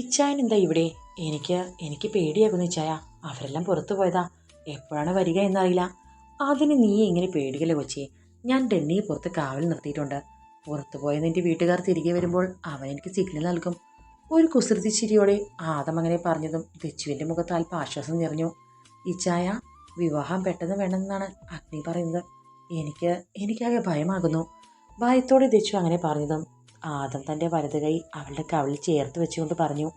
ഇച്ചായൻ എന്താ ഇവിടെ? എനിക്ക് എനിക്ക് പേടിയാകുന്നു ഇച്ചായ. അവരെല്ലാം പുറത്തു പോയതാ. എപ്പോഴാണ് വരിക എന്നറിയില്ല. അതിന് നീ എങ്ങനെ പേടിക്കല്ലേ കൊച്ചി? ഞാൻ ഡെന്നിയെ പുറത്ത് കാവൽ നിർത്തിയിട്ടുണ്ട്. പുറത്തു പോയ നിന്റെ വീട്ടുകാർ തിരികെ വരുമ്പോൾ അവൻ എനിക്ക് സിഗ്നൽ നൽകും. ഒരു കുസൃതി ചിരിയോടെ ആദം അങ്ങനെ പറഞ്ഞതും ദച്ചുവിന്റെ മുഖത്ത് അല്പം ആശ്വാസം നിറഞ്ഞു. ഇച്ചായ വിവാഹം പെട്ടെന്ന് വേണമെന്നാണ് അഗ്നി പറയുന്നത്. എനിക്ക് എനിക്കാകെ ഭയമാകുന്നു. ഭയത്തോടെ ദച്ചു അങ്ങനെ പറഞ്ഞതും ആദം തന്റെ വലത് കൈ അവളുടെ കവിളിൽ ചേർത്ത് വെച്ചുകൊണ്ട് പറഞ്ഞു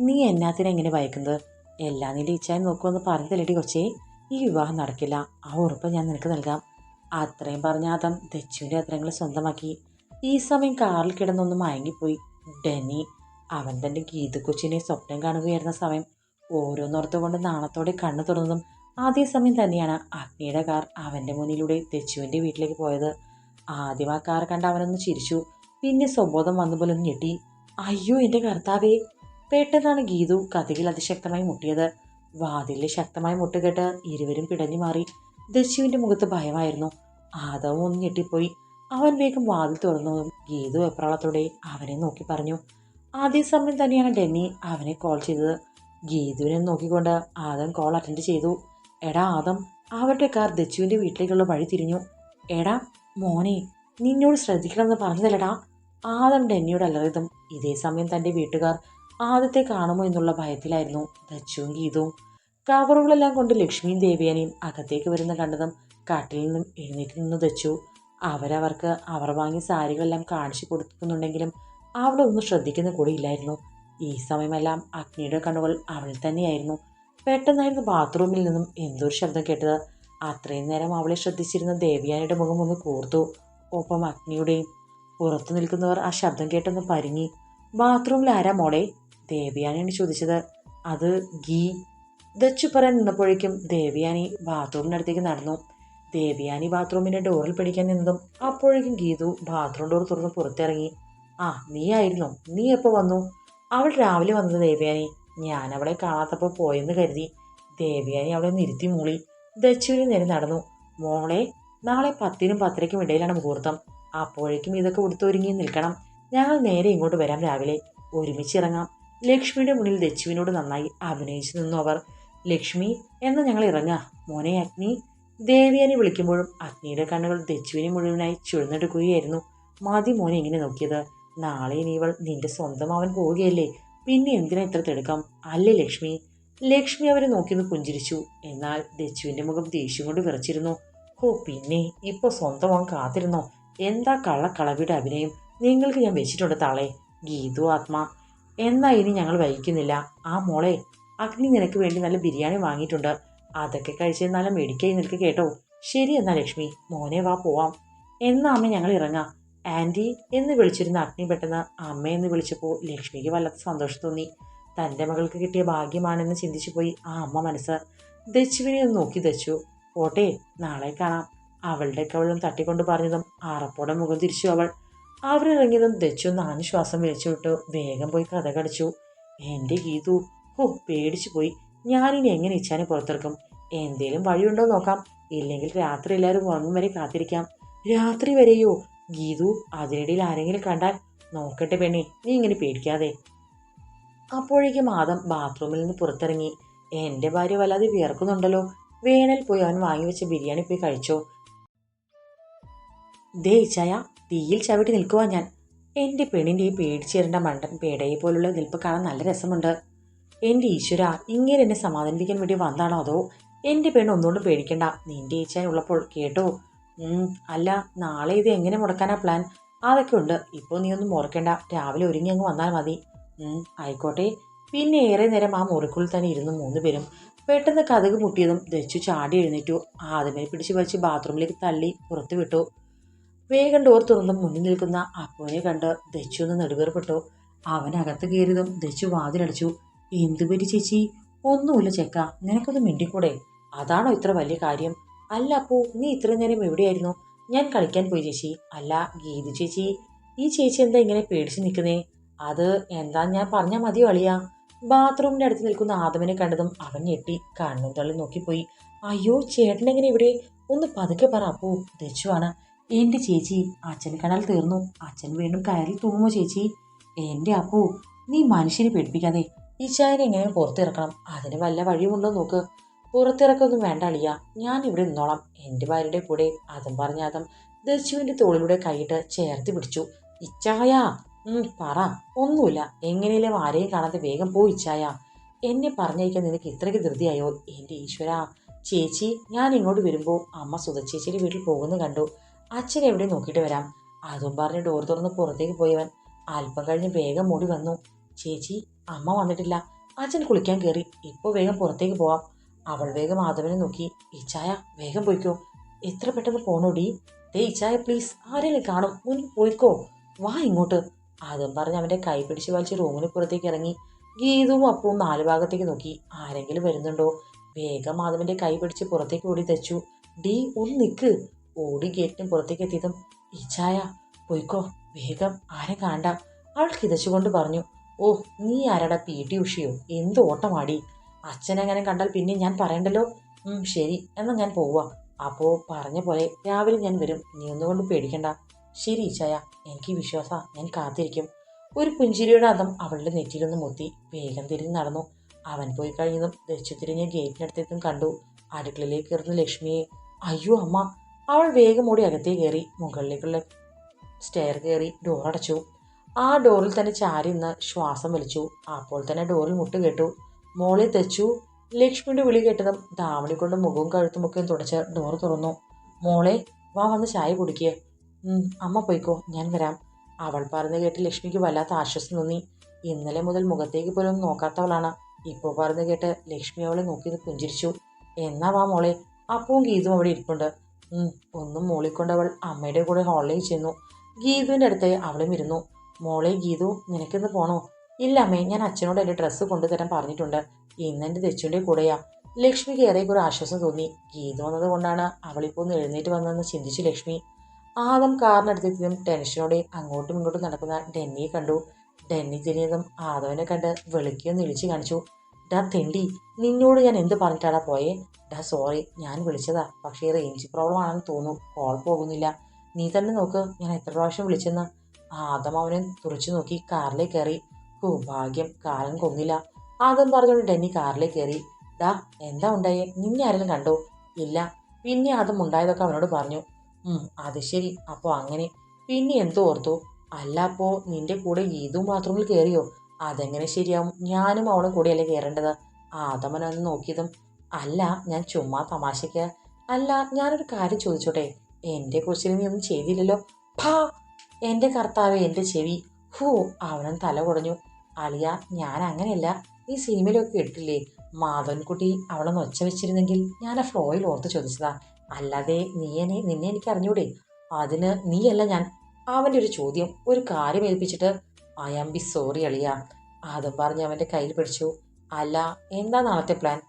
നീ എന്നാത്തിനെ എങ്ങനെ ഭയക്കുന്നത്? എല്ലാം നിന്റെ ഇച്ഛായി നോക്കുമെന്ന് പറഞ്ഞതല്ലേടി കൊച്ചേ. ഈ വിവാഹം നടക്കില്ല. ആ ഉറപ്പ് ഞാൻ നിനക്ക് നൽകാം. അത്രയും പറഞ്ഞ ആദം ദച്ചുവിന്റെ അത്രങ്ങൾ സ്വന്തമാക്കി. ഈ സമയം കാറിൽ കിടന്നൊന്ന് മയങ്ങിപ്പോയി. ഡെന്നി അവൻ തന്റെ ഗീതക്കൊച്ചിനെ സ്വപ്നം കാണുകയായിരുന്ന സമയം ഓരോന്നോർത്തുകൊണ്ട് നാണത്തോടെ കണ്ണു തുറന്നതും അതേ സമയം തന്നെയാണ് അഗ്നിയുടെ കാർ അവന്റെ മുന്നിലൂടെ ദച്ചുവിന്റെ വീട്ടിലേക്ക് പോയത്. ആദ്യം ആ കാർ കണ്ട് അവനൊന്ന് ചിരിച്ചു. പിന്നെ സ്വബോധം വന്നപോലെ ഒന്ന് ഞെട്ടി. അയ്യോ എന്റെ കർത്താവേ. പെട്ടെന്നാണ് ഗീതു കഥകിൽ അതിശക്തമായി മുട്ടിയത്. വാതിലിൽ ശക്തമായി മുട്ടുകെട്ട് ഇരുവരും പിടഞ്ഞു മാറി. ദശുവിന്റെ മുഖത്ത് ഭയമായിരുന്നു. ആദവും ഒന്ന് ഞെട്ടിപ്പോയി. അവൻ വേഗം വാതിൽ തുറന്നതും ഗീതു എപ്രാളത്തോടെ അവനെ നോക്കി പറഞ്ഞു. അതേ സമയം തന്നെയാണ് ഡെന്നി അവനെ കോൾ ചെയ്തത്. ഗീതുവിനെ നോക്കിക്കൊണ്ട് ആദം കോൾ അറ്റൻഡ് ചെയ്തു. എടാ ആദം. അവരുടെ കാർ ദച്ചുവിന്റെ വീട്ടിലേക്കുള്ള വഴി തിരിഞ്ഞു. എടാ മോനെ നിന്നോട് ശ്രദ്ധിക്കണമെന്ന് പറഞ്ഞില്ലടാ ആദം ഡെന്നിയോട് അലറിയതും ഇതേ സമയം തന്റെ വീട്ടുകാർ ആദ്യത്തെ കാണുമോ എന്നുള്ള ഭയത്തിലായിരുന്നു ദച്ചുവും ഗീതവും. കവറുകളെല്ലാം കൊണ്ട് ലക്ഷ്മിയും ദേവിയാനെയും അകത്തേക്ക് വരുന്ന കണ്ടതും കാട്ടിൽ നിന്നും എഴുന്നേറ്റ് നിന്ന് ദച്ചു അവരവർക്ക് അവർ വാങ്ങിയ സാരികളെല്ലാം കാണിച്ചു കൊടുക്കുന്നുണ്ടെങ്കിലും അവളെ ഒന്നും ശ്രദ്ധിക്കുന്ന കൂടിയില്ലായിരുന്നു ഈ സമയമെല്ലാം അഗ്നിയുടെ കണ്ണുകൾ അവളിൽ തന്നെയായിരുന്നു. പെട്ടെന്നായിരുന്നു ബാത്റൂമിൽ നിന്നും എന്തോ ഒരു ശബ്ദം കേട്ടത്. അത്രയും നേരം അവളെ ശ്രദ്ധിച്ചിരുന്ന ദേവിയാനയുടെ മുഖം ഒന്ന് കൂർത്തു. ഒപ്പം അഗ്നിയുടെയും പുറത്തു നിൽക്കുന്നവർ ആ ശബ്ദം കേട്ടൊന്ന് പരിങ്ങി. ബാത്റൂമിൽ ആരാ മോളെ? ദേവിയാനിയാണ് ചോദിച്ചത്. അത് ഗീ. ദച്ചു പറയാൻ നിന്നപ്പോഴേക്കും ദേവിയാനി ബാത്റൂമിനടുത്തേക്ക് നടന്നു. ദേവിയാനി ബാത്റൂമിന്റെ ഡോറിൽ പിടിക്കാൻ നിന്നതും അപ്പോഴേക്കും ഗീതു ബാത്റൂം ഡോർ തുറന്ന് പുറത്തിറങ്ങി. ആ നീ ആയിരുന്നു. നീ എപ്പോൾ വന്നു? അവൾ രാവിലെ വന്നത് ദേവിയാനി. ഞാൻ അവളെ കാണാത്തപ്പോൾ പോയെന്ന് കരുതി. ദേവിയാനി അവളെ നിരുത്തി മൂളി. ദച്ചുവിന് നേരെ നടന്നു. മോളെ നാളെ പത്തിനും പത്തരയ്ക്കും ഇടയിലാണ് മുഹൂർത്തം. അപ്പോഴേക്കും ഇതൊക്കെ ഉടുത്തൊരുങ്ങി നിൽക്കണം. ഞങ്ങൾ നേരെ ഇങ്ങോട്ട് വരാം രാവിലെ. ഒരുമിച്ച് ഇറങ്ങാം. ലക്ഷ്മിയുടെ മുന്നിൽ ദച്ചുവിനോട് നന്നായി അഭിനയിച്ചു നിന്നു അവർ. ലക്ഷ്മി എന്ന് ഞങ്ങൾ ഇറങ്ങാ? മോനെ അഗ്നി. ദേവിയനെ വിളിക്കുമ്പോഴും അഗ്നിയുടെ കണ്ണുകൾ ദച്ചുവിനെ മുഴുവനായി ചുഴന്നെടുക്കുകയായിരുന്നു മതി മോനെ ഇങ്ങനെ നോക്കിയത്. നാളെ ഇനി ഇവൾ നിന്റെ സ്വന്തമാവൻ പോവുകയല്ലേ? പിന്നെ എന്തിനാ ഇത്ര തെടുക്കാം? അല്ലേ ലക്ഷ്മി? ലക്ഷ്മി അവരെ നോക്കിയൊന്ന് പുഞ്ചിരിച്ചു. എന്നാൽ ദച്ചുവിന്റെ മുഖം ദേഷ്യം കൊണ്ട് വിറച്ചിരുന്നു. ഓ പിന്നെ ഇപ്പൊ സ്വന്തമാൻ കാത്തിരുന്നോ? എന്താ കള്ളക്കളവിയുടെ അഭിനയം? നിങ്ങൾക്ക് ഞാൻ വെച്ചിട്ടുണ്ട് താളെ. ഗീതു ആത്മാ. എന്നാ ഇനി ഞങ്ങൾ വഹിക്കുന്നില്ല ആ മോളെ അഗ്നി നിനക്ക് വേണ്ടി നല്ല ബിരിയാണി വാങ്ങിയിട്ടുണ്ട്. അതൊക്കെ കഴിച്ച് നല്ല മെഡിക്കായി നിനക്ക് കേട്ടോ. ശരി എന്നാ ലക്ഷ്മി. മോനെ വാ പോവാം. എന്നാ അമ്മ ഞങ്ങൾ ഇറങ്ങാം. ആന്റി എന്ന് വിളിച്ചിരുന്ന അഗ്നി പെട്ടെന്ന് അമ്മയെന്ന് വിളിച്ചപ്പോൾ ലക്ഷ്മിക്ക് വല്ലാത്ത സന്തോഷം തോന്നി. തന്റെ മകൾക്ക് കിട്ടിയ ഭാഗ്യമാണെന്ന് ചിന്തിച്ചു പോയി ആ അമ്മ മനസ്സ്. ദച്ചുവിനെ ഒന്ന് നോക്കി ദച്ചു. പോട്ടെ നാളെ കാണാം. അവളുടെ കവളും തട്ടിക്കൊണ്ട് പറഞ്ഞതും ആറപ്പോടെ മുഖം തിരിച്ചു അവൾ. അവരിറങ്ങിയതും ദച്ചു നാല് ശ്വാസം വലിച്ചു വിട്ടു വേഗം പോയി കഥ കടിച്ചു. എന്റെ ഗീതു ഓ പേടിച്ചു പോയി. ഞാനിനി എങ്ങനെ ഇച്ഛാനെ പുറത്തിറക്കും? എന്തേലും വഴിയുണ്ടോ നോക്കാം. ഇല്ലെങ്കിൽ രാത്രി എല്ലാവരും ഉറങ്ങും വരെ കാത്തിരിക്കാം. രാത്രി വരെയോ? ഗീതു അതിനിടയിൽ ആരെങ്കിലും കണ്ടാൽ നോക്കട്ടെ പെണ്ണി. നീ ഇങ്ങനെ പേടിക്കാതെ. അപ്പോഴേക്കും ആദം ബാത്റൂമിൽ നിന്ന് പുറത്തിറങ്ങി. എന്റെ ഭാര്യ വല്ലാതെ വിയർക്കുന്നുണ്ടല്ലോ. വേനൽ പോയി അവൻ വാങ്ങിവെച്ച ബിരിയാണി പോയി കഴിച്ചോ. ദേ ഇച്ചായ തീയിൽ ചവിട്ടി നിൽക്കുവാ ഞാൻ. എന്റെ പെണ്ണിന്റെ ഈ പേടിച്ചേരേണ്ട മണ്ടൻ പേടയെ പോലുള്ള നിൽപ്പ് കാണാൻ നല്ല രസമുണ്ട്. എന്റെ ഈശ്വര ഇങ്ങനെ എന്നെ സമാധാനിപ്പിക്കാൻ വേണ്ടി വന്നാണോ അതോ എന്റെ പെണ്ണ് ഒന്നുകൊണ്ടും പേടിക്കണ്ട. നിന്റെ ഈച്ചാൻ ഉള്ളപ്പോൾ കേട്ടോ. അല്ല നാളെ ഇത് എങ്ങനെ മുടക്കാനാ പ്ലാൻ അതൊക്കെ ഉണ്ട്. ഇപ്പോൾ നീ ഒന്നും ഓർക്കേണ്ട. രാവിലെ ഒരുങ്ങി അങ്ങ് വന്നാൽ മതി. ആയിക്കോട്ടെ. പിന്നെ ഏറെ നേരം ആ മുറിക്കുള്ളിൽ തന്നെ ഇരുന്ന് മൂന്ന് പേരും പെട്ടെന്ന് കഥക് മുട്ടിയതും ദച്ചു ചാടി എഴുന്നേറ്റു. ആദ്യമേ പിടിച്ച് വലിച്ച് ബാത്റൂമിലേക്ക് തള്ളി പുറത്തു വിട്ടു. വേഗം ഡോർ തുറന്ന് മുന്നിൽ നിൽക്കുന്ന അപ്പുവിനെ കണ്ട് ദച്ചു ഒന്ന് നെടുവേർപ്പെട്ടു. അവൻ അകത്ത് കയറിയതും ദച്ചു വാതിലടിച്ചു. എന്തു പറ്റി ചേച്ചി? ഒന്നുമില്ല ചെക്ക. നിനക്കൊന്ന് മിണ്ടിക്കൂടെ? അതാണോ ഇത്ര വലിയ കാര്യം? അല്ല അപ്പോ നീ ഇത്രയും നേരം എവിടെയായിരുന്നു? ഞാൻ കളിക്കാൻ പോയി ചേച്ചി. അല്ല ഗീതു ചേച്ചി. ഈ ചേച്ചി എന്താ ഇങ്ങനെ പേടിച്ച് നിൽക്കുന്നേ? അത് എന്താ ഞാൻ പറഞ്ഞാൽ മതിയോ അളിയാ? ബാത്റൂമിന്റെ അടുത്ത് നിൽക്കുന്ന ആദമനെ കണ്ടതും അവൻ ഞെട്ടി കണ്ണും തള്ളി നോക്കിപ്പോയി. അയ്യോ ചേട്ടൻ എങ്ങനെ ഇവിടെ? ഒന്ന് പതുക്കെ പറ അപ്പോ. ദച്ചുവാണ്. എന്റെ ചേച്ചി അച്ഛൻ കണൽ തീർന്നു. അച്ഛൻ വീണ്ടും കയറി തൂങ്ങുമോ ചേച്ചി? എന്റെ അപ്പു നീ മനുഷ്യനെ പേടിപ്പിക്കാതെ. ഈ ചായനെ എങ്ങനെ പുറത്തിറക്കണം? അതിന് വല്ല വഴിയുമുണ്ടോ നോക്ക്. പുറത്തിറക്കൊന്നും വേണ്ട അളിയ. ഞാൻ ഇവിടെ നിന്നോളാം. എന്റെ ഭാര്യയുടെ കൂടെ അതും പറഞ്ഞ അതും ദശുവിന്റെ തോളിലൂടെ കൈയിട്ട് ചേർത്ത് പിടിച്ചു. ഇച്ചായ പറ. ഒന്നുമില്ല. എങ്ങനെയും ആരെയും കാണാതെ വേഗം പോ ഇച്ചായ എന്നെ പറഞ്ഞയക്കാൻ നിനക്ക് ഇത്രയ്ക്ക് ധൃതിയായോ? എന്റെ ഈശ്വര. ചേച്ചി ഞാൻ ഇങ്ങോട്ട് വരുമ്പോൾ അമ്മ സുധച്ചേച്ചിയുടെ വീട്ടിൽ പോകുന്നു കണ്ടു. അച്ഛൻ എവിടെ നോക്കിയിട്ട് വരാം? അതും പറഞ്ഞ് ഡോർ തുറന്ന് പുറത്തേക്ക് പോയവൻ അല്പം കഴിഞ്ഞ് വേഗം മൂടി വന്നു. ചേച്ചി അമ്മ വന്നിട്ടില്ല. അച്ഛൻ കുളിക്കാൻ കയറി ഇപ്പോൾ വേഗം പുറത്തേക്ക് പോവാം. അവൾ വേഗം മാധവനെ നോക്കി. ഇച്ചായ വേഗം പോയിക്കോ. എത്ര പെട്ടെന്ന് പോണോടി? ദേ ഇച്ചായ പ്ലീസ് ആരെങ്കിലും കാണും. മുന്നിൽ പോയിക്കോ. വാ ഇങ്ങോട്ട്. അതും പറഞ്ഞ് അവന്റെ കൈ പിടിച്ച് വലിച്ച് റൂമിന് പുറത്തേക്ക് ഇറങ്ങി. ഗീതവും അപ്പവും നാല് ഭാഗത്തേക്ക് നോക്കി. ആരെങ്കിലും വരുന്നുണ്ടോ? വേഗം മാധവന്റെ കൈ പിടിച്ച് പുറത്തേക്ക് ഓടി തെച്ചു. ഡി ഒന്ന് നിൽക്ക് ഓടി ഗേറ്റിന് പുറത്തേക്ക് എത്തിയതും ഇച്ചായ പോയിക്കോ. വേഗം ആരെ കാണ്ട അവൾ കിതച്ചുകൊണ്ട് പറഞ്ഞു ഓ നീ ആരാടാ? പി ടി ഉഷയോ? എന്ത് ഓട്ടമാടി? അച്ഛനെങ്ങനെ കണ്ടാൽ പിന്നെ ഞാൻ പറയണ്ടല്ലോ? ശരി. എന്നാൽ ഞാൻ പോവാ. അപ്പോൾ പറഞ്ഞ പോലെ രാവിലെ ഞാൻ വരും. നീ ഒന്നുകൊണ്ട് പേടിക്കണ്ട. ശരി ഈശായ എനിക്ക് വിശ്വാസ ഞാൻ കാത്തിരിക്കും. ഒരു പുഞ്ചിരിയുടെ അതം അവളുടെ നെറ്റിയിലൊന്ന് മുത്തി വേഗം തിരിഞ്ഞ് നടന്നു. അവൻ പോയി കഴിഞ്ഞതും ദശു തിരിഞ്ഞ് ഗേറ്റിനടുത്തേക്കും കണ്ടു. അടുക്കളയിലേക്ക് കയറുന്ന ലക്ഷ്മിയെ അയ്യോ അമ്മ അവൾ വേഗം ഓടി അകത്തേ കയറി മുകളിലേക്കുള്ള സ്റ്റെയർ കയറി ഡോർ അടച്ചു. ആ ഡോറിൽ തന്നെ ചാരി നിന്ന് ശ്വാസം വലിച്ചു. അപ്പോൾ തന്നെ ഡോറിൽ മുട്ട് കേട്ടു. മോളെ തെച്ചു. ലക്ഷ്മിയുടെ വിളി കേട്ടതും ധാവണി കൊണ്ട് മുഖവും കഴുത്തുമൊക്കെയും തുടച്ച് ഡോർ തുറന്നു. മോളെ വാ വന്ന് ചായ കുടിക്കുക അമ്മ പോയിക്കോ ഞാൻ വരാം. അവൾ പറഞ്ഞു കേട്ട് ലക്ഷ്മിക്ക് വല്ലാത്ത ആശ്വാസം തോന്നി. ഇന്നലെ മുതൽ മുഖത്തേക്ക് പോലും നോക്കാത്തവളാണ്. ഇപ്പോൾ പറഞ്ഞു കേട്ട് ലക്ഷ്മി അവളെ നോക്കി പുഞ്ചിരിച്ചു. എന്നാ വാ മോളെ അപ്പവും ഗീതും അവിടെ ഇരിപ്പുണ്ട്. ഒന്നും മൂളിക്കൊണ്ട് അവൾ അമ്മയുടെ കൂടെ ഹാളിലേക്ക് ചെന്നു. ഗീതുവിന്റെ അടുത്ത് അവളും ഇരുന്നു. മോളെ ഗീതു നിനക്കിന്ന് പോണോ? ഇല്ല അമ്മേ ഞാൻ അച്ഛനോട് എന്റെ ഡ്രസ്സ് കൊണ്ടുതരാൻ പറഞ്ഞിട്ടുണ്ട്. ഇന്ന് എന്റെ തെച്ചുവിന്റെ കൂടെയാ. ലക്ഷ്മിക്ക് ഏറെ ഒരു ആശ്വാസം തോന്നി. ഗീതു വന്നത് കൊണ്ടാണ് അവളിപ്പോൾ ഒന്ന് എഴുന്നേറ്റ് വന്നതെന്ന് ചിന്തിച്ചു ലക്ഷ്മി. ആദം കാറിനടുത്തെത്തിയതും ടെൻഷനോടെ അങ്ങോട്ടും ഇങ്ങോട്ടും നടക്കുന്ന ഡെന്നിയെ കണ്ടു. ഡെന്നി തിരിഞ്ഞതും ആദവനെ കണ്ട് വിളിക്കുമെന്ന് വിളിച്ചു കാണിച്ചു. ഡാ തെണ്ടി നിന്നോട് ഞാൻ എന്ത് പറഞ്ഞിട്ടാടാ പോയേ? ഡാ സോറി ഞാൻ വിളിച്ചതാ. പക്ഷേ റേഞ്ച് പ്രോബ്ലം ആണെന്ന് തോന്നുന്നു. കോൾ പോകുന്നില്ല. നീ തന്നെ നോക്ക് ഞാൻ എത്ര പ്രാവശ്യം വിളിച്ചെന്ന്. ആദം അവനെ തുറച്ചു നോക്കി കാറിലേക്ക് കയറി. ഓ ഭാഗ്യം കാലൻ കൊന്നില്ല. ആദം പറഞ്ഞുകൊണ്ട് ഡെന്നി കാറിലേക്ക് കയറി. ഡാ എന്താ ഉണ്ടായേ? നിന്നെ ആരെങ്കിലും കണ്ടോ? ഇല്ല. പിന്നെ ആദം ഉണ്ടായതൊക്കെ അവനോട് പറഞ്ഞു. അത് ശരി. അപ്പോൾ അങ്ങനെ. പിന്നെ എന്തോർത്തു അല്ല അപ്പോൾ നിന്റെ കൂടെ ഗീതു മാത്രമിൽ കയറിയോ അതെങ്ങനെ ശരിയാവും? ഞാനും അവളും കൂടെയല്ലേ കയറേണ്ടത് ആദമൻ ഒന്ന് നോക്കിയതും. അല്ല ഞാൻ ചുമ്മാ തമാശയ്ക്ക് അല്ല ഞാനൊരു കാര്യം ചോദിച്ചോട്ടെ? എന്റെ കൊച്ചിന് നീ ഒന്നും ചെയ്തില്ലല്ലോ? ഭാ! എന്റെ കർത്താവ് എന്റെ ചെവി. ഹൂ അവനും തല കുടഞ്ഞു. അളിയ ഞാൻ അങ്ങനെയല്ല. ഈ സിനിമയിലൊക്കെ ഇട്ടില്ലേ? മാധവൻകുട്ടി അവളൊന്ന് ഒച്ച വെച്ചിരുന്നെങ്കിൽ ഞാൻ ആ ഫ്ലോയിൽ ഓർത്ത് ചോദിച്ചതാ. അല്ലാതെ നീ എന്നെ നിന്നെ എനിക്ക് അറിഞ്ഞൂടെ അതിന് നീയല്ല ഞാൻ. അവന്റെ ഒരു ചോദ്യം ഒരു കാര്യം ഏൽപ്പിച്ചിട്ട് ഐ ആം ബി സോറി അളിയ. അതും പറഞ്ഞ് അവന്റെ കയ്യിൽ പിടിച്ചു. അല്ല എന്താ നാളത്തെ പ്ലാൻ?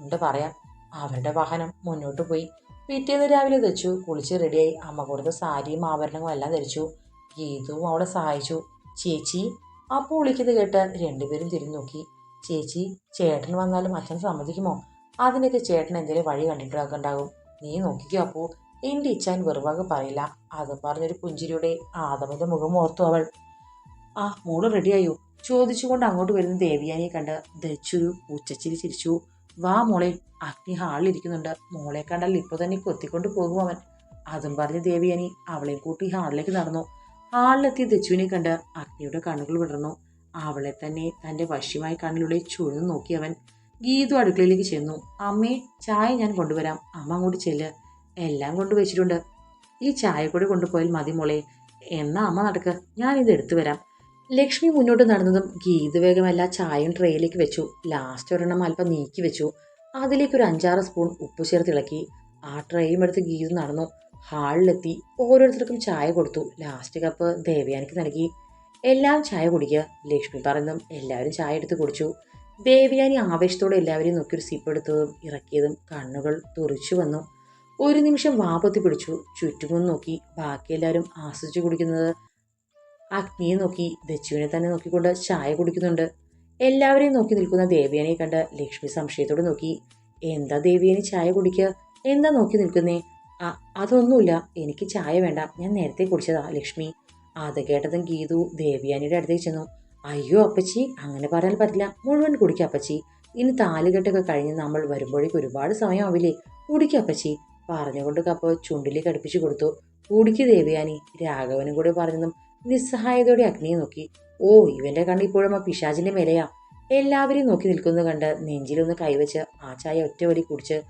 ഉണ്ട് പറയാം. അവരുടെ വാഹനം മുന്നോട്ട് പോയി. പിറ്റേന്ന് രാവിലെ തെച്ചു. കുളിച്ച് റെഡിയായി. അമ്മ കൊടുത്ത സാരിയും ആഭരണങ്ങളും എല്ലാം ധരിച്ചു. ഗീതവും അവളെ സഹായിച്ചു. ചേച്ചി അപ്പോൾ വിളിക്കുന്നത് കേട്ട് രണ്ടുപേരും തിരിഞ്ഞു നോക്കി. ചേച്ചി ചേട്ടൻ വന്നാലും അച്ഛൻ സമ്മതിക്കുമോ? അതിനൊക്കെ ചേട്ടൻ എന്തെങ്കിലും വഴി കണ്ടിട്ടുണ്ടാകും നീ നോക്കിക്കോ അപ്പോ എന്റെ ഇച്ഛാൻ വെറുവാകെ പറയില്ല. അത് പറഞ്ഞൊരു പുഞ്ചിരിയുടെ ആദമിന്റെ മുഖം ഓർത്തു അവൾ. ആ മോൾ റെഡിയായോ ചോദിച്ചുകൊണ്ട് അങ്ങോട്ട് വരുന്ന ദേവിയാനിയെ കണ്ട് ധരിച്ചൊരു ഉച്ചച്ചിരി ചിരിച്ചു. വാ മോളെ അഗ്നി ഹാളിലിരിക്കുന്നുണ്ട് മോളെ കണ്ടാൽ ഇപ്പൊ തന്നെ കൊത്തിക്കൊണ്ട് പോകും അവൻ. അതും പറഞ്ഞ് ദേവിയാനി അവളെ കൂട്ടി ഹാളിലേക്ക് നടന്നു. ഹാളിലെത്തിയ ദച്ചുവിനെ കണ്ട് അഗ്നിയുടെ കണ്ണുകൾ വിടർന്നു. അവളെ തന്നെ തന്റെ വശ്യമായ കണ്ണിലൂടെ ചുഴന്നു നോക്കി അവൻ. ഗീതു അടുക്കളയിലേക്ക് ചെന്നു. അമ്മേ ചായ ഞാൻ കൊണ്ടുവരാം. അമ്മ അങ്ങോട്ട് ചെല്ല്. എല്ലാം കൊണ്ടുവച്ചിട്ടുണ്ട് ഈ ചായ കൂടി കൊണ്ടുപോയാൽ മതി മോളെ. എന്നാ അമ്മ നടക്ക്. ഇത് എടുത്തു വരാം. ലക്ഷ്മി മുന്നോട്ട് നടന്നതും ഗീത് വേഗമല്ല ചായയും ട്രേയിലേക്ക് വെച്ചു. ലാസ്റ്റ് ഒരെണ്ണം അല്പം നീക്കി വെച്ചു. അതിലേക്ക് ഒരു അഞ്ചാറ് സ്പൂൺ ഉപ്പ് ചേർത്ത് ഇളക്കി. ആ ട്രേയും എടുത്ത് ഗീതു നടന്നു. ഹാളിലെത്തി ഓരോരുത്തർക്കും ചായ കൊടുത്തു. ലാസ്റ്റ് കപ്പ് ദേവയാനിക്ക് നൽകി. എല്ലാം ചായ കുടിക്കുക ലക്ഷ്മി പറഞ്ഞതും എല്ലാവരും ചായ എടുത്ത് കുടിച്ചു. ദേവയാനി ആവേശത്തോടെ എല്ലാവരെയും നോക്കി ഒരു സിപ്പ് എടുത്തതും ഇറക്കിയതും കണ്ണുകൾ തുറിച്ചു വന്നു. ഒരു നിമിഷം വാപത്തി പിടിച്ചു. ചുറ്റുമൊന്ന് നോക്കി. ബാക്കി എല്ലാവരും ആസ്വദിച്ചു കുടിക്കുന്നത് അഗ്നിയെ നോക്കി. ദച്ചുവിനെ തന്നെ നോക്കിക്കൊണ്ട് ചായ കുടിക്കുന്നുണ്ട്. എല്ലാവരെയും നോക്കി നിൽക്കുന്ന ദേവിയാനെ കണ്ട് ലക്ഷ്മി സംശയത്തോടെ നോക്കി. എന്താ ദേവിയാനി ചായ കുടിക്കുക എന്താ നോക്കി നിൽക്കുന്നേ? അതൊന്നുമില്ല. എനിക്ക് ചായ വേണ്ട. ഞാൻ നേരത്തെ കുടിച്ചതാ ലക്ഷ്മി. അത് കേട്ടതും ഗീതു ദേവിയാനിയുടെ അടുത്തേക്ക് ചെന്നു. അയ്യോ അപ്പച്ചി അങ്ങനെ പറയാൻ പറ്റില്ല. മുഴുവൻ കുടിക്കുക അപ്പച്ചി. ഇനി താലുകെട്ടൊക്കെ കഴിഞ്ഞ് നമ്മൾ വരുമ്പോഴേക്ക് ഒരുപാട് സമയമാവില്ലേ? കുടിക്കുക അപ്പച്ചി. പറഞ്ഞുകൊണ്ട് കപ്പ ചുണ്ടിലേക്ക് അടുപ്പിച്ചു കൊടുത്തു. കുടിക്ക് ദേവയാനി. രാഘവനും കൂടെ പറഞ്ഞതും നിസ്സഹായതയോടെ അഗ്നിയെ നോക്കി. ഓ ഇവന്റെ കണ്ണ് ഇപ്പോഴും ആ പിശാചിന്റെ മേലെയാ. എല്ലാവരെയും നോക്കി നിൽക്കുന്നത് കണ്ട് നെഞ്ചിലൊന്ന് കൈവച്ച് ആ ചായ ഒറ്റ വടി കുടിച്ച്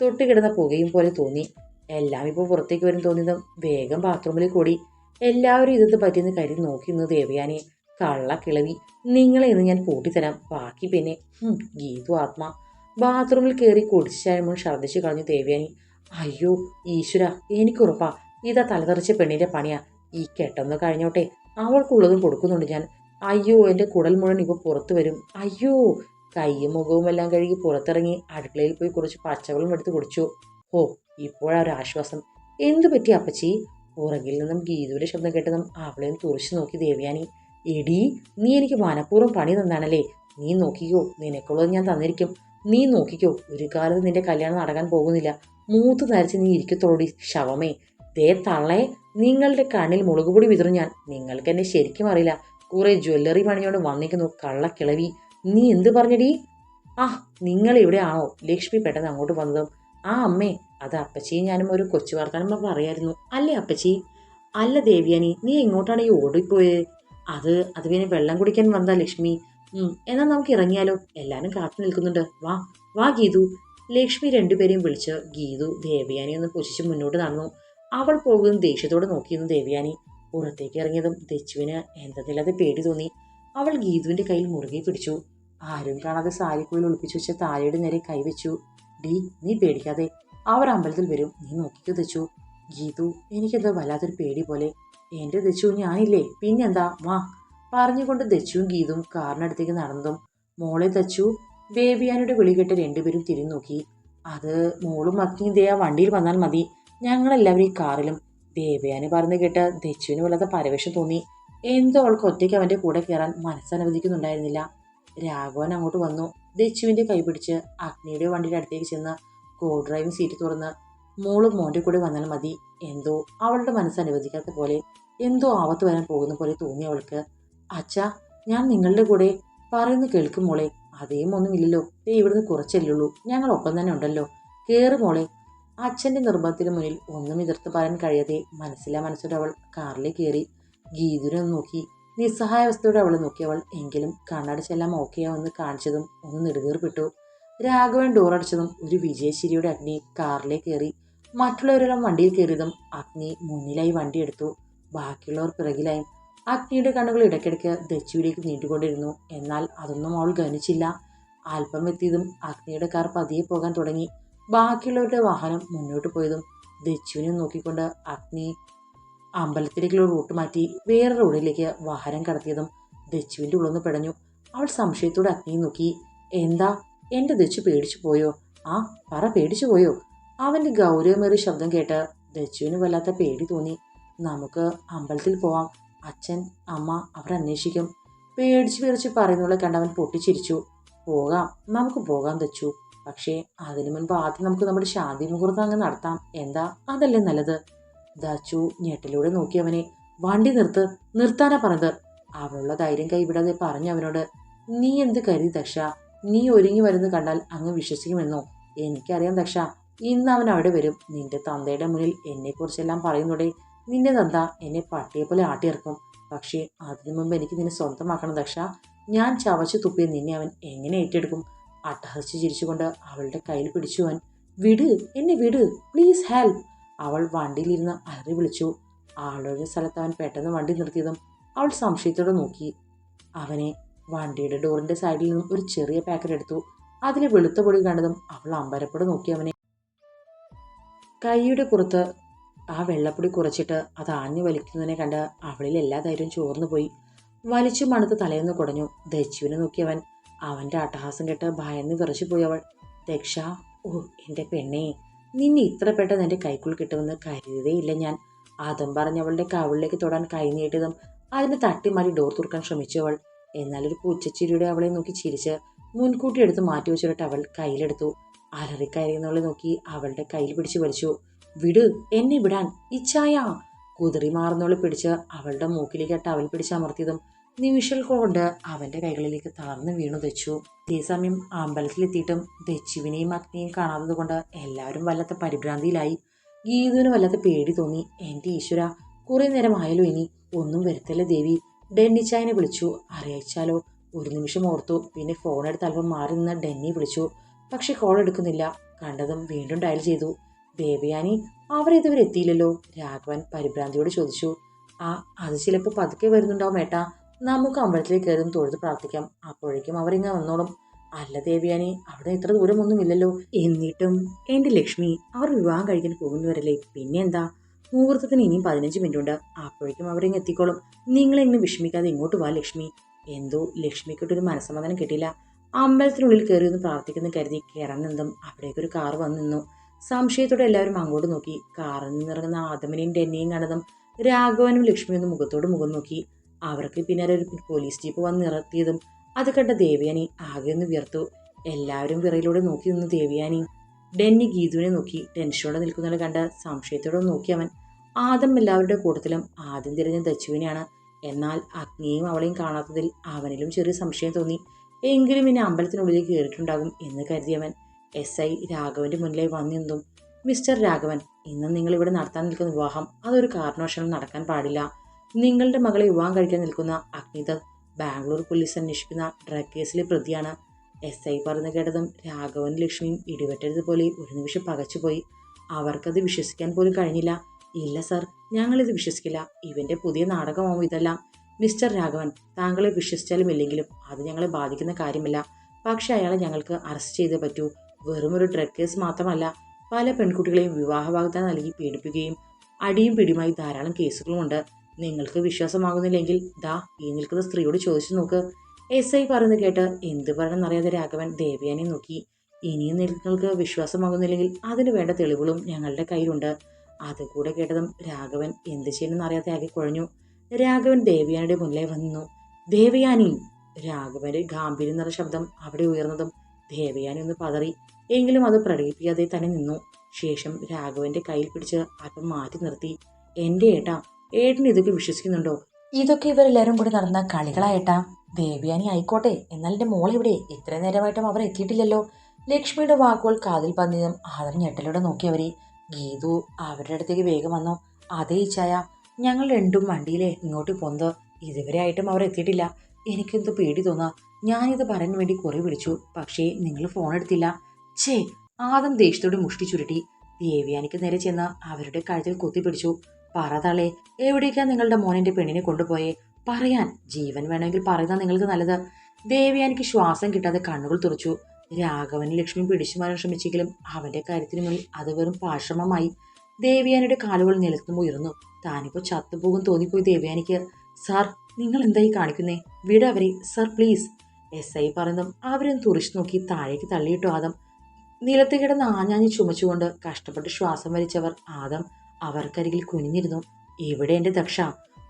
തൊട്ട് കിടന്ന പുകയും പോലെ തോന്നി. എല്ലാം ഇപ്പോൾ പുറത്തേക്ക് വരും തോന്നിയതും വേഗം ബാത്റൂമിൽ കൂടി. എല്ലാവരും ഇതെന്ന് പറ്റിയെന്ന് കരുതി നോക്കി നിന്ന് ദേവയാനി. കള്ള കിളവി. നിങ്ങളെ ഇന്ന് ഞാൻ പൂട്ടിത്തരാം ബാക്കി പിന്നെ ഗീതു ആത്മ. ബാത്റൂമിൽ കയറി കുടിച്ചു ചായമ്പോൾ ഛർദ്ദിച്ചു കളഞ്ഞു ദേവ്യാനി. അയ്യോ ഈശ്വര എനിക്കുറപ്പാ. ഇതാ തലതെറിച്ച പെണ്ണിന്റെ പണിയാ. ഈ കെട്ടെന്ന് കഴിഞ്ഞോട്ടെ. അവൾക്കുള്ളതും കൊടുക്കുന്നുണ്ട് ഞാൻ. അയ്യോ എന്റെ കുടൽ മുഴുവൻ ഇപ്പോൾ പുറത്തു വരും. അയ്യോ കൈയും മുഖവും എല്ലാം കഴുകി പുറത്തിറങ്ങി അടുക്കളയിൽ പോയി കുറച്ച് പച്ചവെള്ളം എടുത്ത് കുടിച്ചു. ഓ ഇപ്പോഴാ ഒരു ആശ്വാസം. എന്തു പറ്റി അപ്പച്ചി? പുറകിൽ നിന്നും ഗീതുവിന്റെ ശബ്ദം കേട്ടതും അവളെയും തുറച്ചു നോക്കി ദേവയാനി. എടി നീ എനിക്ക് മനഃപൂർവം പണി തന്നാണല്ലേ നീ നോക്കിക്കോ നിനക്കുള്ളത് ഞാൻ തന്നിരിക്കും. നീ നോക്കിക്കോ ഒരു കാലത്ത് നിന്റെ കല്യാണം നടക്കാൻ പോകുന്നില്ല. മൂത്ത് നരച്ച് നീ ഇരിക്കത്തോടി ശവമേ. ദേ തള്ളേ നിങ്ങളുടെ കണ്ണിൽ മുളകുപൊടി വിതറും ഞാൻ. നിങ്ങൾക്ക് എന്നെ ശരിക്കും അറിയില്ല. കുറെ ജ്വല്ലറി പണിയോട് വന്നിരിക്കുന്നു കള്ളക്കിളവി. നീ എന്ത് പറഞ്ഞടി? ആ നിങ്ങൾ ഇവിടെ ആണോ ലക്ഷ്മി പെട്ടെന്ന് അങ്ങോട്ട് വന്നതും? ആ അമ്മേ അത് അപ്പച്ചി ഞാനും ഒരു കൊച്ചു വർത്താനം പറയായിരുന്നു. അല്ലേ അപ്പച്ചി? അല്ല ദേവ്യാനി നീ എങ്ങോട്ടാണ് ഈ ഓടിപ്പോയത്? അത് അത് പിന്നെ വെള്ളം കുടിക്കാൻ വന്നതാ ലക്ഷ്മി. എന്നാൽ നമുക്ക് ഇറങ്ങിയാലോ? എല്ലാവരും കാത്തു നിൽക്കുന്നുണ്ട്. വാ വാ ഗീതു. ലക്ഷ്മി രണ്ടുപേരെയും വിളിച്ച് ഗീതു ദേവയാനി ഒന്ന് പുച്ഛിച്ച് മുന്നോട്ട് നടന്നു അവൾ പോകുന്ന ദേഷ്യത്തോടെ നോക്കിയിരുന്നു ദേവയാനി. പുറത്തേക്ക് ഇറങ്ങിയതും ദച്ചുവിന് എന്തെന്നില്ലാതെ പേടി തോന്നി. അവൾ ഗീതുവിന്റെ കയ്യിൽ മുറുകെ പിടിച്ചു. ആരും കാണാതെ സാരിക്കുള്ളിൽ ഒളിപ്പിച്ചു വെച്ച താഴെയുടെ നേരെ കൈവച്ചു ഡി നീ പേടിക്കാതെ. അവർ അമ്പലത്തിൽ വരും. നീ നോക്കിക്കോ ദച്ചു. ഗീതു എനിക്കെന്തോ വല്ലാത്തൊരു പേടി പോലെ. എന്റെ ദച്ചു ഞാനില്ലേ. പിന്നെന്താ? വാ. പറഞ്ഞുകൊണ്ട് ദച്ചുവും ഗീതും കാറിനടുത്തേക്ക് നടന്നതും മോളെ ദച്ചു ബേബിയാനയുടെ വിളികെട്ട് രണ്ടുപേരും തിരിഞ്ഞു നോക്കി അത് മോളും മക്കിയും ദയാ വണ്ടിയിൽ വന്നാൽ മതി. ഞങ്ങളെല്ലാവരും ഈ കാറിലും. ദേവയാനി പറഞ്ഞു കേട്ട് ദച്ചുവിന് വല്ലാത്ത പരവേഷം തോന്നി. എന്തോ അവൾക്ക് ഒറ്റയ്ക്ക് അവന്റെ കൂടെ കയറാൻ മനസ്സനുവദിക്കുന്നുണ്ടായിരുന്നില്ല. രാഘവൻ അങ്ങോട്ട് വന്നു. ദച്ചുവിന്റെ കൈ പിടിച്ച് അഗ്നിയുടെ വണ്ടിയുടെ അടുത്തേക്ക് ചെന്ന് കോ ഡ്രൈവിംഗ് സീറ്റ് തുറന്ന് മോളും മോന്റെ കൂടെ വന്നാൽ മതി. എന്തോ അവളുടെ മനസ്സ് അനുവദിക്കാത്ത പോലെ എന്തോ ആപത്ത് വരാൻ പോകുന്ന പോലെ തോന്നി അവൾക്ക്. അച്ഛാ ഞാൻ നിങ്ങളുടെ കൂടെ പറയുന്ന കേൾക്കും മോളെ. അതേം ഒന്നുമില്ലല്ലോ ദേ ഇവിടുന്ന് കുറച്ചല്ലുള്ളൂ ഞങ്ങൾ ഒപ്പം തന്നെ ഉണ്ടല്ലോ. കേറ് മോളെ. അച്ഛന്റെ നിർബന്ധത്തിന് മുന്നിൽ ഒന്നും എതിർത്ത് പറയാൻ കഴിയാതെ മനസ്സിലാ മനസ്സോടെ അവൾ കാറിലേ കയറി ഗീതുരം നോക്കി. നിസ്സഹായാവസ്ഥയോടെ അവളെ നോക്കിയവൾ എങ്കിലും കണ്ണടച്ചെല്ലാം ഓക്കെയാവെന്ന് കാണിച്ചതും ഒന്ന് നെടുവേർപ്പെട്ടു രാഘവൻ ഡോർ അടച്ചതും ഒരു വിജയശ്ശേരിയുടെ അഗ്നി കാറിലേ കയറി മറ്റുള്ളവരെല്ലാം വണ്ടിയിൽ കയറിയതും അഗ്നി മുന്നിലായി വണ്ടി എടുത്തു. ബാക്കിയുള്ളവർ പിറകിലായി. അഗ്നിയുടെ കണ്ണുകൾ ഇടയ്ക്കിടയ്ക്ക് ദച്ചുവിലേക്ക് നീണ്ടുകൊണ്ടിരുന്നു. എന്നാൽ അതൊന്നും അവൾ ഗണിച്ചില്ല. അല്പം എത്തിയതും അഗ്നിയുടെ കാർ പതിയെ പോകാൻ തുടങ്ങി. ബാക്കിയുള്ളവരുടെ വാഹനം മുന്നോട്ട് പോയതും ദച്ചുവിനെ നോക്കിക്കൊണ്ട് അഗ്നി അമ്പലത്തിലേക്കുള്ള റൂട്ട് മാറ്റി വേറെ റോഡിലേക്ക് വാഹനം കടത്തിയതും ദച്ചുവിന്റെ ഉള്ളൊന്ന് പിടഞ്ഞു. അവൾ സംശയത്തോടെ അഗ്നിയെ നോക്കി. എന്താ? എന്റെ ദച്ചു പേടിച്ചു പോയോ? ആ പറ പേടിച്ചു പോയോ? അവന്റെ ഗൗരവമേറിയ ശബ്ദം കേട്ട് ദച്ചുവിന് വല്ലാത്ത പേടി തോന്നി. നമുക്ക് അമ്പലത്തിൽ പോവാം. അച്ഛൻ അമ്മ അവർ അന്വേഷിക്കും. പേടിച്ച് പേടിച്ച് പറയുന്നുള്ള കണ്ടവൻ പൊട്ടിച്ചിരിച്ചു. പോകാം. നമുക്ക് പോകാം ദച്ചു. പക്ഷേ അതിനു മുൻപ് ആദ്യം നമുക്ക് നമ്മുടെ ശാന്തി മുഹൂർത്തം അങ്ങ് നടത്താം. എന്താ? അതല്ലേ നല്ലത്? ദച്ചു ഞെട്ടിലൂടെ നോക്കിയവനെ വണ്ടി നിർത്ത്. നിർത്താനാ പറഞ്ഞത്. അവളുള്ള ധൈര്യം കൈവിടാതെ പറഞ്ഞു അവനോട് നീ എന്ത് കരുതി ദക്ഷ? നീ ഒരുങ്ങി വരുന്നത് കണ്ടാൽ അങ്ങ് വിശ്വസിക്കുമെന്നോ? എനിക്കറിയാം ദക്ഷ. ഇന്ന് അവൻ അവിടെ വരും. നിന്റെ തന്തയുടെ മുന്നിൽ എന്നെക്കുറിച്ചെല്ലാം പറയുന്നുടേ നിന്റെ തന്ത എന്നെ പട്ടിയെ പോലെ ആട്ടിയിറക്കും. പക്ഷേ അതിനു മുമ്പ് എനിക്ക് നിന്നെ സ്വന്തമാക്കണം ദക്ഷ. ഞാൻ ചവച്ചു തുപ്പിയ നിന്നെ അവൻ എങ്ങനെ ഏറ്റെടുക്കും? അട്ടഹസിച്ച് ചിരിച്ചുകൊണ്ട് അവളുടെ കയ്യിൽ പിടിച്ചു അവൻ വിട് എന്നെ വിട് പ്ലീസ് ഹെൽപ്പ് അവൾ വണ്ടിയിലിരുന്ന് അലറി വിളിച്ചു. ആളുടെ സ്ഥലത്ത് അവൻ പെട്ടെന്ന് വണ്ടി നിർത്തിയതും അവൾ സംശയത്തോടെ നോക്കി. അവനെ വണ്ടിയുടെ ഡോറിന്റെ സൈഡിൽ നിന്നും ഒരു ചെറിയ പാക്കറ്റ് എടുത്തു. അതിലെ വെളുത്ത പൊടി കണ്ടതും അവൾ അമ്പരപ്പോടെ നോക്കി അവനെ. കൈയുടെ പുറത്ത് ആ വെള്ളപ്പൊടി കുറച്ചിട്ട് അത് ആഞ്ഞു വലിക്കുന്നതിനെ കണ്ട് അവളിൽ എല്ലാ ധൈര്യവും ചോർന്നു പോയി. വലിച്ചു മണത്ത് തലയൊന്ന് കുടഞ്ഞു. ദച്ചുവിനെ നോക്കിയവൻ അവന്റെ അട്ടഹാസം കേട്ട് ഭയന്ന് വിറച്ചു പോയി അവൾ. ദക്ഷ ഓ എന്റെ പെണ്ണേ നിന്നെ ഇത്ര പെട്ടെന്ന് എന്റെ കൈക്കുൾ കിട്ടുമെന്ന് കരുതിയതേയില്ല ഞാൻ. അതും പറഞ്ഞ് അവളുടെ കവിളിലേക്ക് തൊടാൻ കൈ നീട്ടിയതും അതിനെ തട്ടിമാറി ഡോർ തുറക്കാൻ ശ്രമിച്ചവൾ. എന്നാൽ ഒരു പൂച്ചച്ചിരിയുടെ അവളെ നോക്കി ചിരിച്ച് മുൻകൂട്ടി എടുത്ത് മാറ്റി വെച്ചിട്ട് അവൾ കയ്യിലെടുത്തു. അലറിക്കയറിയുന്നവളെ നോക്കി അവളുടെ കയ്യിൽ പിടിച്ചു വലിച്ചു. വിട് എന്നെ വിടാൻ ഇച്ഛായ കുതിറി മാറുന്നവളെ പിടിച്ച് അവളുടെ മൂക്കിലേക്ക് ടവൽ പിടിച്ച് അമർത്തിയതും നിമിഷങ്ങൾ കൊണ്ട് അവന്റെ കൈകളിലേക്ക് തളർന്ന് വീണു തെച്ചു. അതേസമയം അമ്പലത്തിലെത്തിയിട്ടും ദച്ചുവിനെയും അഗ്നിയും കാണാത്തത് കൊണ്ട് എല്ലാവരും വല്ലാത്ത പരിഭ്രാന്തിയിലായി. ഗീതുവിന് വല്ലാത്ത പേടി തോന്നി. എന്റെ ഈശ്വര കുറെ നേരം ആയാലോ ഇനി. ഒന്നും വരുത്തല്ല ദേവി. ഡെന്നിച്ചായനെ വിളിച്ചു. അറിയിച്ചാലോ? ഒരു നിമിഷം ഓർത്തു. പിന്നെ ഫോൺ എടുത്ത് അല്പം മാറി നിന്ന് ഡെന്നി വിളിച്ചു. പക്ഷെ കോൾ എടുക്കുന്നില്ല. കണ്ടതും വീണ്ടും ഡയൽ ചെയ്തു. ദേവയാനി അവരിതുവരെ എത്തിയില്ലല്ലോ? രാഘവൻ പരിഭ്രാന്തിയോട് ചോദിച്ചു. ആ അത് ചിലപ്പോൾ പതുക്കെ വരുന്നുണ്ടാവും ഏട്ടാ. നമുക്ക് അമ്പലത്തിലേക്ക് കയറും തൊഴുത് പ്രാർത്ഥിക്കാം. അപ്പോഴേക്കും അവരിങ്ങനെ വന്നോളും. അല്ല ദേവിയാനി അവിടെ ഇത്ര ദൂരമൊന്നും ഇല്ലല്ലോ. എന്നിട്ടും എന്റെ ലക്ഷ്മി അവർ വിവാഹം കഴിക്കാൻ പോകുന്നവരല്ലേ. പിന്നെ എന്താ? മുഹൂർത്തത്തിന് ഇനിയും പതിനഞ്ച് മിനിറ്റ് ഉണ്ട്. അപ്പോഴേക്കും അവരിങ്ങ് എത്തിക്കോളും. നിങ്ങളെങ്ങനെ വിഷമിക്കാതെ ഇങ്ങോട്ട് വാ ലക്ഷ്മി. എന്തോ ലക്ഷ്മിക്കൊട്ടൊരു മനസ്സമാധാനം കിട്ടിയില്ല. അമ്പലത്തിനുള്ളിൽ കയറി ഒന്ന് പ്രാർത്ഥിക്കുന്ന കരുതി കയറാൻ നിന്നും അവിടേക്കൊരു കാർ വന്നു നിന്നു സംശയത്തോടെ എല്ലാവരും അങ്ങോട്ട് നോക്കി. കാറിൽ നിന്നിറങ്ങുന്ന ആദമനെയും ഡെന്നിയും കണ്ടതും രാഘവനും ലക്ഷ്മിയൊന്നും മുഖത്തോട് മുഖം നോക്കി. അവർക്ക് പിന്നാലെ ഒരു പോലീസ് ജീപ്പ് വന്ന് നിർത്തിയതും അത് കണ്ട ദേവയാനി ആകെ ഒന്ന് വിയർത്തു. എല്ലാവരും വിറയിലൂടെ നോക്കി നിന്ന് ദേവയാനി. ഡെന്നി ഗീതുവിനെ നോക്കി. ടെൻഷനോടെ നിൽക്കുന്നത് കണ്ട് സംശയത്തോടെ നോക്കി അവൻ. ആദം എല്ലാവരുടെ കൂട്ടത്തിലും ആദ്യം തിരഞ്ഞ ദച്ചുവിനെയാണ്. എന്നാൽ അഗ്നിയും അവളെയും കാണാത്തതിൽ അവനിലും ചെറിയ സംശയം തോന്നി. എങ്കിലും ഇനി അമ്പലത്തിനുള്ളിൽ കയറിയിട്ടുണ്ടാകും എന്ന് കരുതിയവൻ. എസ് ഐ രാഘവന്റെ മുന്നിലായി വന്നിരുന്നും മിസ്റ്റർ രാഘവൻ ഇന്ന് നിങ്ങൾ ഇവിടെ നടത്താൻ നിൽക്കുന്ന വിവാഹം അതൊരു കാരണവശാലും നടക്കാൻ പാടില്ല. നിങ്ങളുടെ മകളെ വിവാഹം കഴിക്കാൻ നിൽക്കുന്ന അഗ്നിദത്ത് ബാംഗ്ലൂർ പോലീസ് അന്വേഷിക്കുന്ന ഡ്രഗ് കേസിലെ പ്രതിയാണ്. എസ് ഐ പറഞ്ഞു കേട്ടതും രാഘവൻ ലക്ഷ്മിയും ഇടിവെട്ടതുപോലെ ഒരു നിമിഷം പകച്ചുപോയി. അവർക്കത് വിശ്വസിക്കാൻ പോലും കഴിഞ്ഞില്ല. ഇല്ല സർ ഞങ്ങളിത് വിശ്വസിക്കില്ല. ഇവന്റെ പുതിയ നാടകമാവും ഇതെല്ലാം. മിസ്റ്റർ രാഘവൻ താങ്കളെ വിശ്വസിച്ചാലും ഇല്ലെങ്കിലും അത് ഞങ്ങളെ ബാധിക്കുന്ന കാര്യമല്ല. പക്ഷേ അയാളെ ഞങ്ങൾക്ക് അറസ്റ്റ് ചെയ്തേ പറ്റൂ. വെറും ഒരു ഡ്രഗ് കേസ് മാത്രമല്ല പല പെൺകുട്ടികളെയും വിവാഹ വാഗ്ദാനം നൽകി പീഡിപ്പിക്കുകയും അടിയും പിടിയുമായി ധാരാളം കേസുകളുമുണ്ട്. നിങ്ങൾക്ക് വിശ്വാസമാകുന്നില്ലെങ്കിൽ ദാ ഈ നിൽക്കുന്ന സ്ത്രീയോട് ചോദിച്ചു നോക്ക്. എസ് ഐ പറയുന്നത് കേട്ട് എന്ത് പറയണമെന്നറിയാതെ രാഘവൻ ദേവയാനെ നോക്കി. ഇനിയും നിങ്ങൾക്ക് വിശ്വാസമാകുന്നില്ലെങ്കിൽ അതിന് വേണ്ട തെളിവുകളും ഞങ്ങളുടെ കയ്യിലുണ്ട്. അതുകൂടെ കേട്ടതും രാഘവൻ എന്ത് ചെയ്യണമെന്ന് അറിയാതെ ആകെ കുഴഞ്ഞു. രാഘവൻ ദേവയാനിയുടെ മുന്നിലെ വന്നു. ദേവയാനി രാഘവന്റെ ഗാംഭീര്യം നിറ ശബ്ദം അവിടെ ഉയർന്നതും ദേവയാനി ഒന്ന് പതറി. എങ്കിലും അത് പ്രകടിപ്പിക്കാതെ തന്നെ നിന്നു. ശേഷം രാഘവന്റെ കയ്യിൽ പിടിച്ച് അല്പം മാറ്റി നിർത്തി. എന്റെ ഏട്ടാ ഏട്ടൻ ഇതൊക്കെ വിശ്വസിക്കുന്നുണ്ടോ? ഇതൊക്കെ ഇവരെല്ലാരും കൂടി നടന്ന കളികളായിട്ടാ ദേവയാനി ആയിക്കോട്ടെ എന്നാൽ എന്റെ മോളെവിടെ ഇത്ര നേരമായിട്ടും അവർ എത്തിയിട്ടില്ലല്ലോ. ലക്ഷ്മിയുടെ വാക്കുകൾ കാതിൽ പന്നിയതും ആദരം ഞെട്ടലോടെ നോക്കിയവരെ ഗീതു അവരുടെ അടുത്തേക്ക് വേഗം വന്നു. അതേ ഇച്ചായ ഞങ്ങൾ രണ്ടും വണ്ടിയിൽ ഇങ്ങോട്ട് പോന്നത് ഇതുവരെ ആയിട്ടും അവർ എത്തിയിട്ടില്ല. എനിക്കെന്തോ പേടി തോന്നാ. ഞാനിത് പറയാൻ വേണ്ടി കുറെ വിളിച്ചു. പക്ഷേ നിങ്ങൾ ഫോൺ എടുത്തില്ല. ഛേ ആദം ദേഷ്യത്തോടെ മുഷ്ടി ചുരുട്ടി. ദേവ്യാനിക്ക് നേരെ ചെന്ന് അവരുടെ കഴുത്തിൽ കുത്തിപ്പിടിച്ചു പറ തളേ എവിടേക്കാ നിങ്ങളുടെ മോനെന്റെ പെണ്ണിനെ കൊണ്ടുപോയേ? പറയാൻ ജീവൻ വേണമെങ്കിൽ പറയുന്ന നിങ്ങൾക്ക് നല്ലത്. ദേവ്യാനിക്ക് ശ്വാസം കിട്ടാതെ കണ്ണുകൾ തുറച്ചു. രാഘവനും ലക്ഷ്മി പിടിച്ചു മാറാൻ ശ്രമിച്ചെങ്കിലും അവന്റെ കാര്യത്തിനുമുള്ളിൽ അത് വെറും പാശ്രമമായി. ദേവിയാനിയുടെ കാലുകൾ നിലത്തും ഉയർന്നു. താനിപ്പോ ചത്തുപോകും തോന്നിപ്പോയി ദേവയാനിക്ക് സാർ നിങ്ങൾ എന്തായി കാണിക്കുന്നേ? വിട അവരെ. Sir please. എസ് ഐ പറഞ്ഞതും അവരൊന്ന് തുറിച്ചു നോക്കി താഴേക്ക് തള്ളിയിട്ടു ആദം. നിലത്ത് കിടന്ന് ആഞ്ഞാഞ്ഞ് ചുമച്ചുകൊണ്ട് കഷ്ടപ്പെട്ട് ശ്വാസം വലിച്ചവർ ആദം അവർക്കരികിൽ കുനിഞ്ഞിരുന്നു. എവിടെ എന്റെ ദക്ഷ?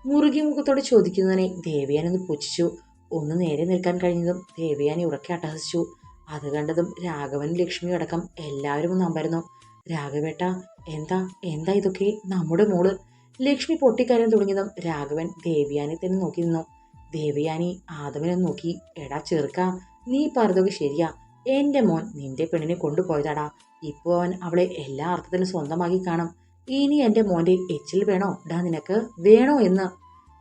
മുറുകി മുഖത്തോടെ ചോദിക്കുന്നതിനെ ദേവയാനൊന്ന് പുച്ഛിച്ചു. ഒന്ന് നേരെ നിൽക്കാൻ കഴിഞ്ഞതും ദേവയാനി ഉറക്കെ അട്ടഹസിച്ചു. അത് കണ്ടതും രാഘവനും ലക്ഷ്മിയും അടക്കം എല്ലാവരും ഒന്ന് അമ്പരന്നു. രാഘവേട്ട എന്താ? എന്താ ഇതൊക്കെ? നമ്മുടെ മോൾ. ലക്ഷ്മി പൊട്ടിക്കരയാൻ തുടങ്ങിയതും രാഘവൻ ദേവയാനി തന്നെ നോക്കി നിന്നു. ദേവയാനി ആദവനെ നോക്കി എടാ ചെറുക്ക നീ പറഞ്ഞതൊക്കെ ശരിയാ. എന്റെ മോൻ നിന്റെ പെണ്ണിനെ കൊണ്ടുപോയതാടാ. ഇപ്പോ അവൻ അവളെ എല്ലാ അർത്ഥത്തിലും സ്വന്തമാക്കി കാണും. ഇനി എന്റെ മോന്റെ എച്ചിൽ വേണോ? ഡാ നിനക്ക് വേണോ എന്ന്?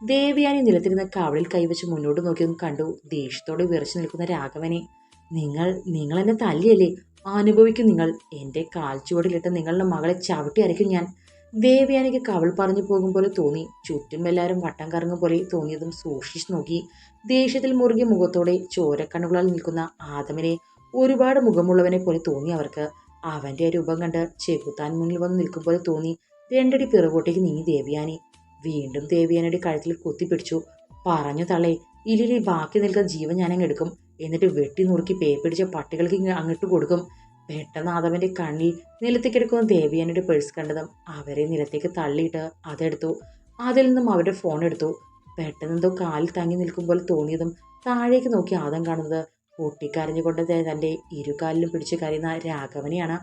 ദേവയാനി നിലത്തിരുന്ന കവളിൽ കൈവച്ച് മുന്നോട്ട് നോക്കിയതും കണ്ടു ദേഷ്യത്തോടെ വിറച്ചു നിൽക്കുന്ന രാഘവനെ. നിങ്ങൾ നിങ്ങൾ എന്നെ തല്ലിയല്ലേ? അനുഭവിക്കും നിങ്ങൾ. എന്റെ കാൽച്ചുവടിലിട്ട് നിങ്ങളുടെ മകളെ ചവിട്ടി അരയ്ക്കും ഞാൻ. ദേവയാനിക്ക് കവൾ പറഞ്ഞു പോകും പോലെ തോന്നി. ചുറ്റും എല്ലാവരും വട്ടം കറങ്ങും പോലെ തോന്നിയതും സൂക്ഷിച്ചു നോക്കി. ദേഷ്യത്തിൽ മുറുകിയ മുഖത്തോടെ ചോരക്കണ്ണുകളാൽ നിൽക്കുന്ന ആദമിനെ ഒരുപാട് മുഖമുള്ളവനെ പോലെ തോന്നി അവർക്ക്. അവന്റെ രൂപം കണ്ട് ചെകുത്താൻ മുന്നിൽ വന്ന് നിൽക്കും പോലെ തോന്നി. രണ്ടടി പിറകോട്ടേക്ക് നീങ്ങി ദേവിയാനി. വീണ്ടും ദേവയാനിയുടെ കഴുത്തിൽ കുത്തിപ്പിടിച്ചു പറഞ്ഞു തള്ളേ ഇലിരി ബാക്കി നിൽക്കുന്ന ജീവൻ ഞാനങ്ങ് എടുക്കും. എന്നിട്ട് വെട്ടി നുറുക്കി പേപ്പിടിച്ച പട്ടികൾക്ക് അങ്ങോട്ട് കൊടുക്കും. പെട്ടെന്ന് ആദവന്റെ കണ്ണിൽ നിലത്തേക്ക് എടുക്കുന്ന ദേവിയാനയുടെ പേഴ്സ് കണ്ടതും അവരെ നിലത്തേക്ക് തള്ളിയിട്ട് അതെടുത്തു. അതിൽ നിന്നും അവരുടെ ഫോൺ എടുത്തു. പെട്ടെന്ന് എന്തോ കാലിൽ തങ്ങി നിൽക്കും പോലെ തോന്നിയതും താഴേക്ക് നോക്കി ആദം കാണുന്നത് പൊട്ടിക്കരഞ്ഞുകൊണ്ട് തന്റെ ഇരുകാലിലും പിടിച്ച് കരയുന്ന രാഘവനെയാണ്.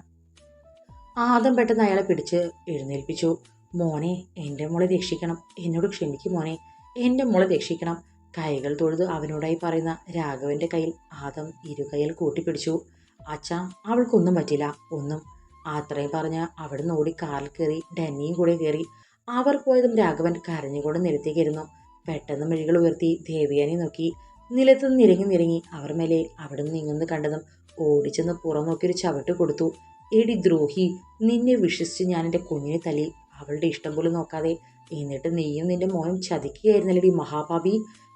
ആദം പെട്ടെന്ന് അയാളെ പിടിച്ച് എഴുന്നേൽപ്പിച്ചു. മോനെ എന്റെ മോളെ രക്ഷിക്കണം. എന്നോട് ക്ഷമിക്കും മോനെ. എന്റെ മോളെ രക്ഷിക്കണം. കൈകൾ തൊഴുത് അവനോടായി പറയുന്ന രാഘവന്റെ കയ്യിൽ ആദം ഇരുകൈയിൽ കൂട്ടിപ്പിടിച്ചു. അച്ഛാ അവൾക്കൊന്നും പറ്റില്ല. ഒന്നും. അത്രയും പറഞ്ഞ് അവിടുന്ന് ഓടി കാറിൽ കയറി ഡന്നിയും കൂടെ കയറി. അവർ പോയതും രാഘവൻ കരഞ്ഞുകൊണ്ട് നിരത്തേക്കിരുന്നു. പെട്ടെന്ന് മെഴികൾ ഉയർത്തി ദേവിയാനെ നോക്കി. നിലത്ത് നിരങ്ങി നിരങ്ങി അവർ മേലെ അവിടെ നീങ്ങുന്നത് കണ്ടതും ഓടിച്ചെന്ന് പുറം ഒരു ചവിട്ട് കൊടുത്തു. എടി ദ്രോഹി നിന്നെ വിശ്വസിച്ച് ഞാൻ എന്റെ കുഞ്ഞിനെ തലി അവളുടെ ഇഷ്ടം പോലും നോക്കാതെ എന്നിട്ട് നീയും നിന്റെ മോനും ചതിക്കുകയായിരുന്നല്ലടി മഹാഭാവി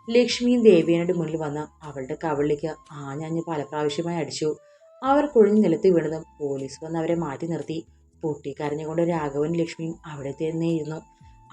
ലക്ഷ്മിയും ദേവിയനയുടെ മുന്നിൽ വന്ന് അവളുടെ കവളിലേക്ക് ആഞ്ഞാഞ്ഞ് പല പ്രാവശ്യമായി അടിച്ചു. അവർ കുഴിഞ്ഞ് നിലത്ത് വീണതും പോലീസ് വന്ന് അവരെ മാറ്റി നിർത്തി. പൊട്ടിക്കരഞ്ഞുകൊണ്ട് രാഘവൻ ലക്ഷ്മിയും അവിടെ തന്നെയിരുന്നു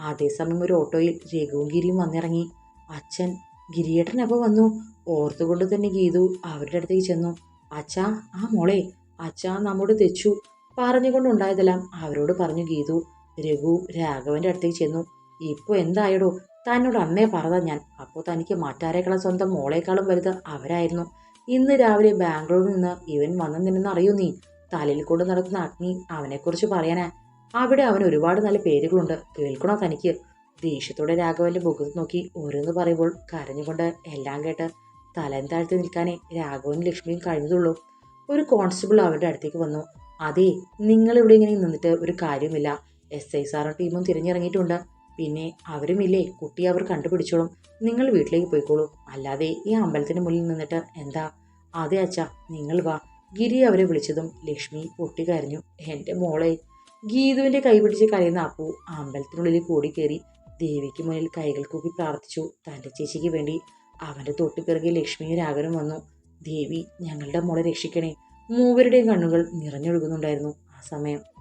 അതേസമയം ഒരു ഓട്ടോയിൽ രഘുവും ഗിരിയും വന്നിറങ്ങി. അച്ഛൻ ഗിരിയേട്ടൻ അപ്പോൾ വന്നു. ഓർത്തുകൊണ്ട് തന്നെ ഗീതു അവരുടെ അടുത്തേക്ക് ചെന്നു. അച്ഛാ ആ മോളെ അച്ഛാ നമ്മോട് തെച്ചു പറഞ്ഞുകൊണ്ടുണ്ടായതെല്ലാം അവരോട് പറഞ്ഞു ഗീതു. രഘു രാഘവന്റെ അടുത്തേക്ക് ചെന്നു. ഇപ്പോൾ എന്തായടോ? തന്നോട് അന്നേ പറഞ്ഞ ഞാൻ. അപ്പോൾ തനിക്ക് മറ്റാരേക്കാളും സ്വന്തം മോളേക്കാളും വലുത് അവരായിരുന്നു. ഇന്ന് രാവിലെ ബാംഗ്ലൂരിൽ നിന്ന് ഇവൻ വന്നു നിന്നെന്ന് അറിയൂ നീ? തലയിൽ കൊണ്ട് നടക്കുന്ന അഗ്നി അവനെക്കുറിച്ച് പറയാനാ. അവിടെ അവൻ ഒരുപാട് നല്ല പേരുകളുണ്ട്. കേൾക്കണോ തനിക്ക്? ദേഷ്യത്തോടെ രാഘവന്റെ മുഖത്ത് നോക്കി ഓരോന്ന് പറയുമ്പോൾ കരഞ്ഞുകൊണ്ട് എല്ലാം കേട്ട് തലം താഴ്ത്തി നിൽക്കാനേ രാഘവനും ലക്ഷ്മിയും കഴിഞ്ഞതുള്ളൂ. ഒരു കോൺസ്റ്റബിൾ അവരുടെ അടുത്തേക്ക് വന്നു. അതെ നിങ്ങൾ ഇവിടെ ഇങ്ങനെ നിന്നിട്ട് ഒരു കാര്യമില്ല എസ് ഐ സാറും ടീമും തിരഞ്ഞിറങ്ങിയിട്ടുണ്ട്. പിന്നെ അവരുമില്ലേ? കുട്ടി അവർ കണ്ടുപിടിച്ചോളും. നിങ്ങൾ വീട്ടിലേക്ക് പോയിക്കോളൂ. അല്ലാതെ ഈ അമ്പലത്തിന് മുന്നിൽ നിന്നിട്ട് എന്താ? അതെ അച്ഛ നിങ്ങൾ വാ. ഗിരി അവരെ വിളിച്ചതും ലക്ഷ്മി പൊട്ടിക്കരഞ്ഞു എന്റെ മോളെ ഗീതുവിന്റെ കൈ പിടിച്ച് കരയുന്ന അപ്പു അമ്പലത്തിനുള്ളിൽ കൂടി കയറി ദേവിക്ക് മുന്നിൽ കൈകൾ കൂപ്പി പ്രാർത്ഥിച്ചു. തന്റെ ചേച്ചിക്ക് വേണ്ടി അവന്റെ തൊട്ടുപിറകെ ലക്ഷ്മിയും രാഘവനും വന്നു. ദേവി ഞങ്ങളുടെ മോളെ രക്ഷിക്കണേ. മൂവരുടെയും കണ്ണുകൾ നിറഞ്ഞൊഴുകുന്നുണ്ടായിരുന്നു ആ സമയം.